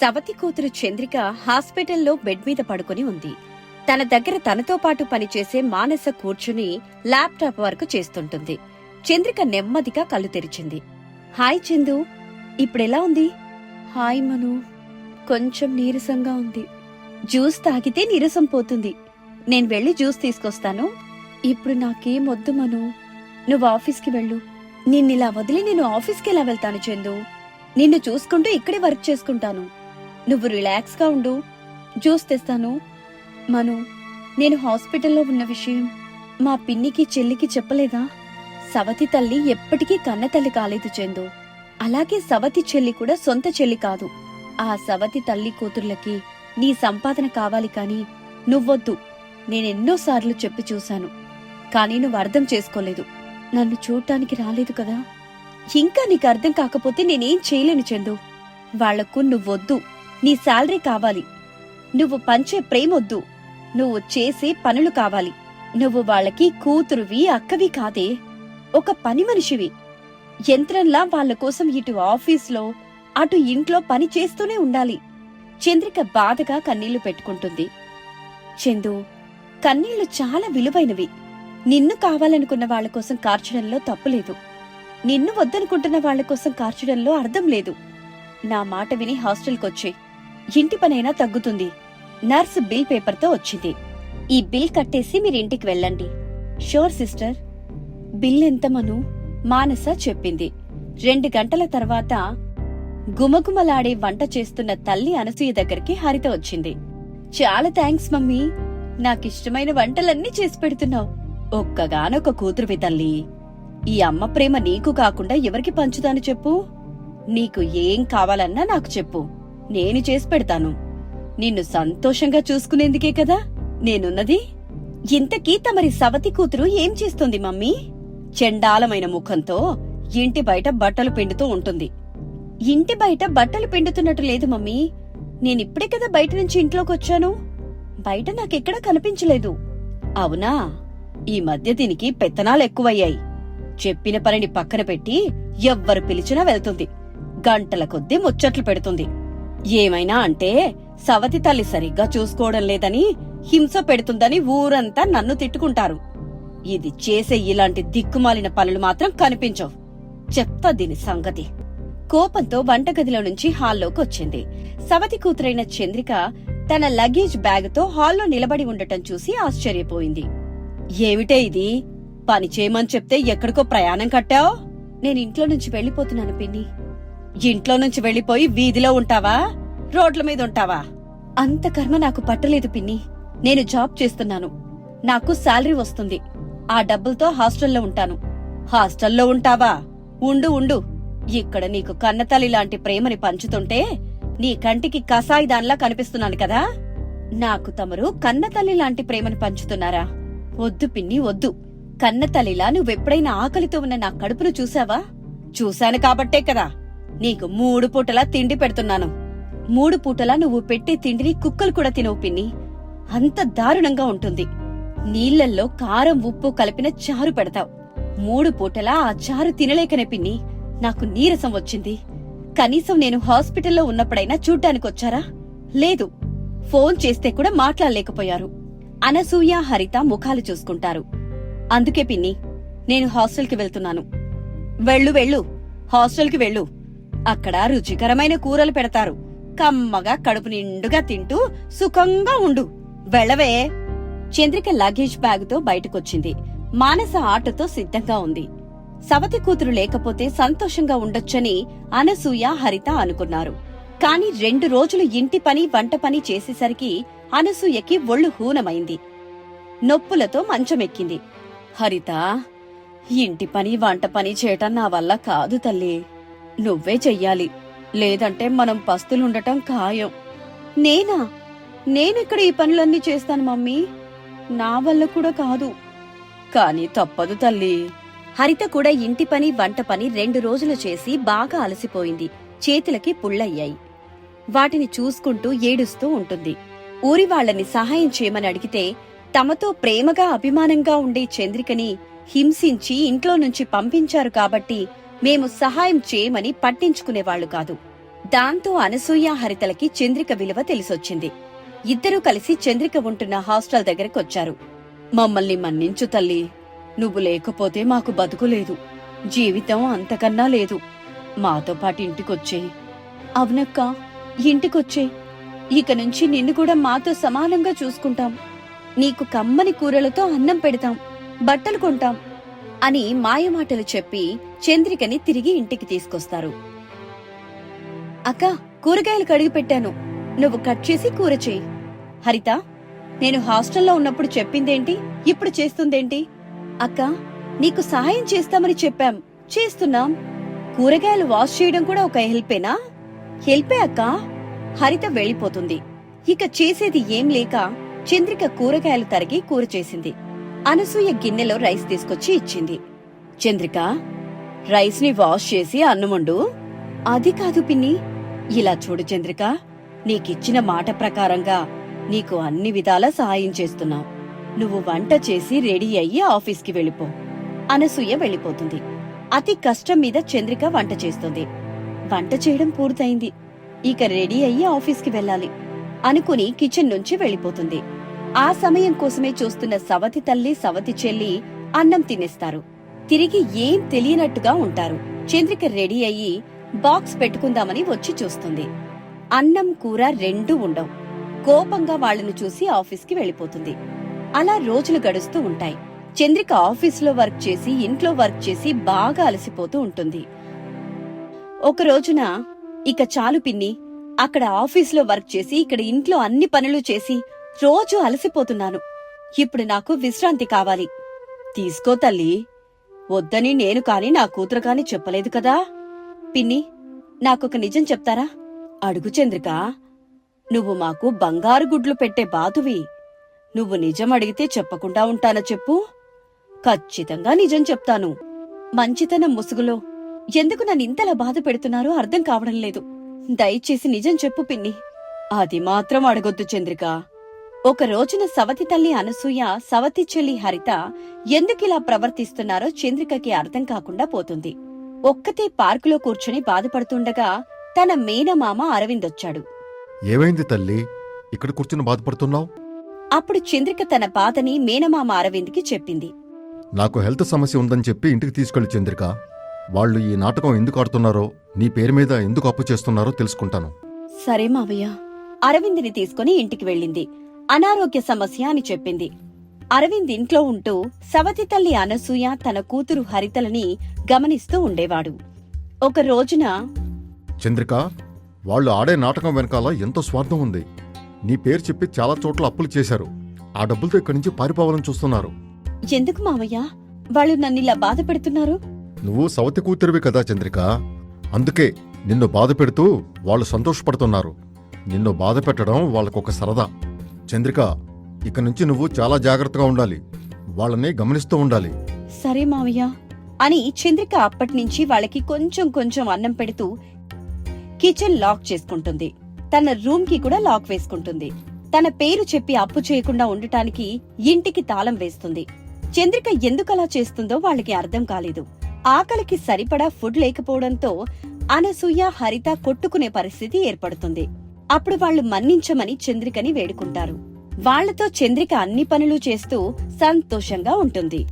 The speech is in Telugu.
సవతి కూతురు చంద్రిక హాస్పిటల్లో బెడ్ మీద పడుకుని ఉంది. తన దగ్గర తనతో పాటు పనిచేసే మానస కూర్చుని ల్యాప్టాప్ వర్క్ చేస్తుంటుంది. చంద్రిక నెమ్మదిగా కళ్ళు తెరిచింది. హాయ్ చందు ఇప్పుడెలా ఉంది? హాయ్ మను కొంచెం నీరసంగా ఉంది. జ్యూస్ తాగితే నీరసం పోతుంది. నేను వెళ్ళి జ్యూస్ తీసుకొస్తాను. ఇప్పుడు నాకేం వద్దు మను. నువ్వు ఆఫీస్కి వెళ్ళు. నిన్నిలా వదిలి నేను ఆఫీస్కి ఎలా వెళ్తాను చందు? నిన్ను చూసుకుంటూ ఇక్కడే వర్క్ చేసుకుంటాను. నువ్వు రిలాక్స్గా ఉండు. జ్యూస్ తెస్తాను. మను నేను హాస్పిటల్లో ఉన్న విషయం మా పిన్నికి చెల్లికి చెప్పలేదా? సవతి తల్లి ఎప్పటికీ కన్న తల్లి కాలేదు చందు. అలాగే సవతి చెల్లి కూడా సొంత చెల్లి కాదు. ఆ సవతి తల్లి కూతుర్లకి నీ సంపాదన కావాలి కాని నువ్వొద్దు. నేనెన్నోసార్లు చెప్పి చూశాను. కానీ నువ్వు అర్థం చేసుకోలేదు. నన్ను చూడటానికి రాలేదు కదా? ఇంకా నీకు అర్థం కాకపోతే నేనేం చేయలేను చందు. వాళ్ళకు నువ్వొద్దు. నీ శాలరీ కావాలి. నువ్వు పంచే ప్రేమొద్దు. నువ్వు చేసే పనులు కావాలి. నువ్వు వాళ్ళకి కూతురువి అక్కవి కాదే. ఒక పని మనిషివి. యంత్రంలా వాళ్ళ కోసం ఇటు ఆఫీస్లో అటు ఇంట్లో పని చేస్తూనే ఉండాలి. చంద్రిక బాధగా కన్నీళ్ళు పెట్టుకుంటుంది. చందు కన్నీళ్ళు చాలా విలువైనవి. నిన్ను కావాలనుకున్న వాళ్ళ కోసం కార్చడంలో తప్పులేదు. నిన్ను వద్దనుకుంటున్న వాళ్ళ కోసం కార్చడంలో అర్థం లేదు. నా మాట విని హాస్టల్కొచ్చే ఇంటి పనైనా తగ్గుతుంది. నర్స్ బిల్ పేపర్తో వచ్చింది. ఈ బిల్ కట్టేసి మీరింటికి వెళ్ళండి. షోర్ సిస్టర్. బిల్ ఎంత మను? మానస చెప్పింది. రెండు గంటల తర్వాత గుమగుమలాడే వంట చేస్తున్న తల్లి అనసూయ దగ్గరికి హరిత వచ్చింది. చాలా థ్యాంక్స్ మమ్మీ. నాకిష్టమైన వంటలన్నీ చేసి పెడుతున్నావు. ఒక్కగానొక కూతురువి తల్లి. ఈ అమ్మ ప్రేమ నీకు కాకుండా ఎవరికి పంచుతాను చెప్పు? నీకు ఏం కావాలన్నా నాకు చెప్పు. నేను చేసి పెడతాను. నిన్ను సంతోషంగా చూసుకునేందుకే కదా నేనున్నది? ఇంతకీ తమరి సవతి కూతురు ఏం చేస్తుంది మమ్మీ? చెండాలమైన ముఖంతో ఇంటి బయట బట్టలు పిండుతూ ఉంటుంది. ఇంటి బయట బట్టలు పిండుతున్నట్టు లేదు మమ్మీ. నేనిప్పుడే కదా బయట నుంచి ఇంట్లోకి వచ్చాను. బయట నాకెక్కడా కనిపించలేదు. అవునా? ఈ మధ్య దీనికి పెత్తనాలు ఎక్కువయ్యాయి. చెప్పిన పనిని పక్కన పెట్టి ఎవ్వరు పిలిచినా వెళ్తుంది. గంటల కొద్దీ ముచ్చట్లు పెడుతుంది. ఏమైనా అంటే సవతి తల్లి సరిగ్గా చూసుకోవడం లేదని హింస పెడుతుందని ఊరంతా నన్ను తిట్టుకుంటారు. ఇది చేసే ఇలాంటి దిక్కుమాలిన పనులు మాత్రం కనిపించవు. చెప్తా దీని సంగతి. కోపంతో వంటగదిలో నుంచి హాల్లోకి వచ్చింది. సవతి కూతురైన చంద్రిక తన లగేజ్ బ్యాగుతో హాల్లో నిలబడి ఉండటం చూసి ఆశ్చర్యపోయింది. ఏమిటే ఇది? పని చేయమని చెప్తే ఎక్కడికో ప్రయాణం కట్టావు? నేను ఇంట్లో నుంచి వెళ్ళిపోతున్నాను పిన్ని. ఇంట్లో నుంచి వెళ్ళిపోయి వీధిలో ఉంటావా? రోడ్ల మీద ఉంటావా? అంత కర్మ నాకు పట్టలేదు పిన్ని. నేను జాబ్ చేస్తున్నాను. నాకు శాలరీ వస్తుంది. ఆ డబ్బులతో హాస్టల్లో ఉంటాను. హాస్టల్లో ఉంటావా? ఉండు ఉండు. ఇక్కడ నీకు కన్నతల్లి లాంటి ప్రేమని పంచుతుంటే నీ కంటికి కసాయి దానిలా కనిపిస్తున్నాను కదా? నాకు తమరు కన్నతల్లి లాంటి ప్రేమని పంచుతున్నారా? వద్దు పిన్ని వద్దు. కన్నతల్లిలా నువ్వెప్పుడైనా ఆకలితో ఉన్న నా కడుపును చూసావా చూశాను కాబట్టే కదా. నీకు మూడు పూటలా తిండి పెడుతున్నాను. మూడు పూటలా నువ్వు పెట్టే తిండిని కుక్కలు కూడా తినవు పిన్ని. అంత దారుణంగా ఉంటుంది. నీళ్ళల్లో కారం ఉప్పు కలిపిన చారు పెడతావు. మూడు పూటలా ఆ చారు తినలేకనే పిన్ని. నాకు నీరసం వచ్చింది. కనీసం నేను హాస్పిటల్లో ఉన్నప్పుడైనా చూడ్డానికొచ్చారా? లేదు. ఫోన్ చేస్తే కూడా మాట్లాడలేకపోయారు. అనసూయ హరిత ముఖాలు చూసుకుంటారు. అందుకే పిన్ని నేను హాస్టల్కి వెళ్తున్నాను. వెళ్ళు వెళ్ళు. హాస్టల్కి వెళ్ళు. అక్కడ రుచికరమైన కూరలు పెడతారు. కమ్మగా కడుపు నిండుగా తింటూ సుఖంగా ఉండు. వెళ్ళవే. చంద్రిక లగేజ్ బ్యాగుతో బయటకొచ్చింది. మానస ఆటతో సిద్ధంగా ఉంది. సవతి కూతురు లేకపోతే సంతోషంగా ఉండొచ్చని అనసూయ హరిత అనుకున్నారు. కాని రెండు రోజులు ఇంటి పని వంట పని చేసేసరికి అనసూయకి ఒళ్ళు హూనమైంది. నొప్పులతో మంచమెక్కింది. హరిత ఇంటి పని వంట పని చేయటం నా వల్ల కాదు తల్లి. నువ్వే చెయ్యాలి. లేదంటే మనం పస్తులుండటం ఖాయం. నేనా? నేనెక్కడ ఈ పనులన్నీ చేస్తాను మమ్మీ? నా వల్ల కూడా కాదు. కాని తప్పదు తల్లి. హరిత కూడా ఇంటి పని వంట పని రెండు రోజులు చేసి బాగా అలసిపోయింది. చేతులకి పుళ్ళయ్యాయి. వాటిని చూసుకుంటూ ఏడుస్తూ ఉంటుంది. ఊరి వాళ్ళని సహాయం చేయమని అడిగితే తమతో ప్రేమగా అభిమానంగా ఉండే చంద్రికని హింసించి ఇంట్లో నుంచి పంపించారు కాబట్టి మేము సహాయం చేయమని పట్టించుకునేవాళ్ళు కాదు. దాంతో అనసూయ హరితలకి చంద్రిక విలువ తెలిసొచ్చింది. ఇద్దరూ కలిసి చంద్రిక ఉంటున్న హాస్టల్ దగ్గరకొచ్చారు. మమ్మల్ని మన్నించు తల్లి. నువ్వు లేకపోతే మాకు బతుకులేదు జీవితం అంతకన్నా లేదు. మాతో పాటు ఇంటికొచ్చే. అవునక్క ఇంటికొచ్చే. ఇక నుంచి నిన్ను కూడా మాతో సమానంగా చూసుకుంటాం. నీకు కమ్మని కూరలతో అన్నం పెడతాం. బట్టలు కొంటాం. అని మాయమాటలు చెప్పి చంద్రికని తిరిగి ఇంటికి తీసుకొస్తారు. అక్క కూరగాయలు కడిగి పెట్టాను. నువ్వు కట్ చేసి కూర చేయి. హరిత నేను హాస్టల్లో ఉన్నప్పుడు చెప్పిందేంటి? ఇప్పుడు చేస్తుందేంటి? అక్క నీకు సహాయం చేస్తామని చెప్పాం. చేస్తున్నాం. కూరగాయలు వాష్ చేయడం కూడా ఒక హెల్పేనా? హెల్పే అక్క. హరిత వెళ్ళిపోతుంది. ఇక చేసేది ఏం లేక చంద్రిక కూరగాయలు తరిగి కూర చేసింది. అనసూయ గిన్నెలో రైస్ తీసుకొచ్చి ఇచ్చింది. చంద్రిక రైస్ని వాష్ చేసి అన్నముండు. అది కాదు పిన్ని ఇలా చూడు చంద్రిక నీకిచ్చిన మాట ప్రకారంగా నీకు అన్ని విధాలా సహాయం చేస్తున్నావు నువ్వు వంట చేసి రెడీ అయ్యి ఆఫీస్కి వెళ్ళిపో. అనసూయ వెళ్ళిపోతుంది. అతి కష్టం మీద చంద్రిక వంట చేస్తుంది. వంట చేయడం పూర్తయింది. ఇక రెడీ అయ్యి ఆఫీస్కి వెళ్ళాలి. అనుకుని కిచెన్ నుంచి వెళ్ళిపోతుంది. ఆ సమయం కోసమే చూస్తున్న సవతి తల్లి సవతి చెల్లి అన్నం తినేస్తారు. తిరిగి ఏం తెలియనట్టుగా ఉంటారు. చంద్రిక రెడీ అయ్యి బాక్స్ పెట్టుకుందామని వచ్చి చూస్తుంది. అన్నం కూర రెండూ ఉండవు. కోపంగా వాళ్ళను చూసి ఆఫీస్కి వెళ్ళిపోతుంది. అలా రోజులు గడుస్తూ ఉంటాయి. చంద్రిక ఆఫీసులో వర్క్ చేసి ఇంట్లో వర్క్ చేసి బాగా అలసిపోతూ ఉంటుంది. ఒక రోజున ఇక చాలు పిన్ని. అక్కడ ఆఫీసులో వర్క్ చేసి ఇక్కడ ఇంట్లో అన్ని పనులు చేసి రోజు అలసిపోతున్నాను. ఇప్పుడు నాకు విశ్రాంతి కావాలి. తీసుకో తల్లి. వద్దని నేను కాని నా కూతురు కాని చెప్పలేదు కదా. పిన్ని నాకొక నిజం చెప్తారా? అడుగు చంద్రిక. నువ్వు మాకు బంగారు గుడ్లు పెట్టే బాతువి. నువ్వు నిజం అడిగితే చెప్పకుండా ఉంటానా చెప్పు? ఖచ్చితంగా నిజం చెప్తాను. మంచితనం ముసుగులో. ఎందుకు నన్ను ఇంతలా బాధ పెడుతున్నారో అర్థం కావడం లేదు. దయచేసి నిజం చెప్పు పిన్ని. అది మాత్రం అడగొద్దు చంద్రిక. ఒక రోజున సవతి తల్లి అనసూయ సవతి చెల్లి హరిత ఎందుకిలా ప్రవర్తిస్తున్నారో చంద్రికకి అర్థం కాకుండా పోతుంది. ఒక్కతే పార్కులో కూర్చుని బాధపడుతుండగా తన మేనమామ అరవింద్ వచ్చాడు ఏమైంది తల్లి? ఇక్కడ కూర్చుని బాధపడుతున్నావు? అప్పుడు చంద్రిక తన బాధని మేనమామ అరవింద్కి చెప్పింది. నాకు హెల్త్ సమస్య ఉందని చెప్పి ఇంటికి తీసుకెళ్ళి చంద్రిక. వాళ్ళు ఈ నాటకం ఎందుకు ఆడుతున్నారో నీ పేరు మీద ఎందుకు అప్పు చేస్తున్నారో తెలుసుకుంటాను. సరే మావయ్య. అరవింద్ని తీసుకుని ఇంటికి వెళ్ళింది. అనారోగ్య సమస్య అని చెప్పింది. అరవింద్ ఇంట్లో ఉంటూ సవతి తల్లి అనసూయ తన కూతురు హరితలని గమనిస్తూ ఉండేవాడు. ఒక రోజున చంద్రిక వాళ్ళు ఆడే నాటకం వెనకాల ఎంతో స్వార్థం ఉంది. నీ పేరు చెప్పి చాలా చోట్ల అప్పులు చేశారు. ఆ డబ్బులతో ఇక్కడి నుంచి పారిపోవాలని చూస్తున్నారు. ఎందుకు మావయ్య వాళ్ళు నన్నిలా బాధ పెడుతున్నారు? నువ్వు సవతి కూతురివి కదా చంద్రిక. అందుకే నిన్ను బాధ పెడుతూ వాళ్ళు సంతోషపడుతున్నారు. నిన్ను బాధ పెట్టడం వాళ్ళకొక సరదా. చంద్రిక ఇక నుంచి నువ్వు చాలా జాగ్రత్తగా ఉండాలి. వాళ్ళని గమనిస్తూ ఉండాలి. సరే మావయ్య. అని చంద్రిక అప్పటినుంచి వాళ్ళకి కొంచెం కొంచెం అన్నం పెడుతూ కిచెన్ లాక్ చేసుకుంటుంది. తన రూమ్కి కూడా లాక్ వేసుకుంటుంది. తన పేరు చెప్పి అప్పు చేయకుండా ఉండటానికి ఇంటికి తాళం వేస్తుంది. చంద్రిక ఎందుకలా చేస్తుందో వాళ్ళకి అర్థం కాలేదు. ఆకలికి సరిపడా ఫుడ్ లేకపోవడంతో అనసూయ హరిత కొట్టుకునే పరిస్థితి ఏర్పడుతుంది. అప్పుడు వాళ్ళు మన్నించమని చంద్రికని వేడుకుంటారు. వాళ్ళతో చంద్రిక అన్ని పనులు చేస్తూ సంతోషంగా ఉంటుంది.